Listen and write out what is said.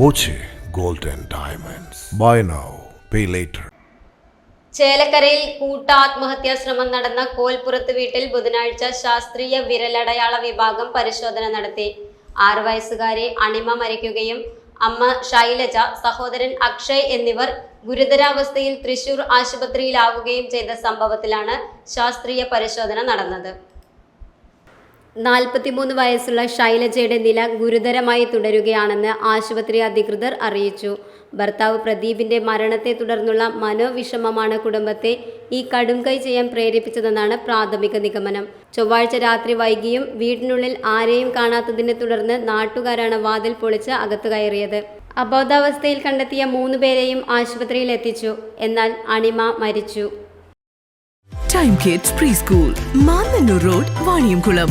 Boche gold and diamonds. Buy now pay later ചേലക്കരയിൽ കൂട്ടാത്മഹത്യാ ശ്രമം നടന്ന കോൽപ്പുറത്ത് വീട്ടിൽ ബുധനാഴ്ച ശാസ്ത്രീയ വിരലടയാള വിഭാഗം പരിശോധന നടത്തി. ആറു വയസ്സുകാരി അണിമ മരിക്കുകയും അമ്മ ശൈലജ സഹോദരൻ അക്ഷയ് എന്നിവർ ഗുരുതരാവസ്ഥയിൽ തൃശൂർ ആശുപത്രിയിലാവുകയും ചെയ്ത സംഭവത്തിലാണ് ശാസ്ത്രീയ പരിശോധന നടന്നത്. നാൽപ്പത്തിമൂന്ന് വയസ്സുള്ള ശൈലജയുടെ നില ഗുരുതരമായി തുടരുകയാണെന്ന് ആശുപത്രി അധികൃതർ അറിയിച്ചു. ഭർത്താവ് പ്രദീപിന്റെ മരണത്തെ തുടർന്നുള്ള മനോവിഷമമാണ് കുടുംബത്തെ ഈ കടുംകൈ ചെയ്യാൻ പ്രേരിപ്പിച്ചതെന്നാണ് പ്രാഥമിക നിഗമനം. ചൊവ്വാഴ്ച രാത്രി വൈകിയും വീടിനുള്ളിൽ ആരെയും കാണാത്തതിനെ തുടർന്ന് നാട്ടുകാരാണ് വാതിൽ പൊളിച്ച് അകത്തു കയറിയത്. അബോധാവസ്ഥയിൽ കണ്ടെത്തിയ മൂന്ന് പേരെയും ആശുപത്രിയിൽ എത്തിച്ചു. എന്നാൽ അണിമ മരിച്ചു. Time Kids preschool road Vaniyamkulam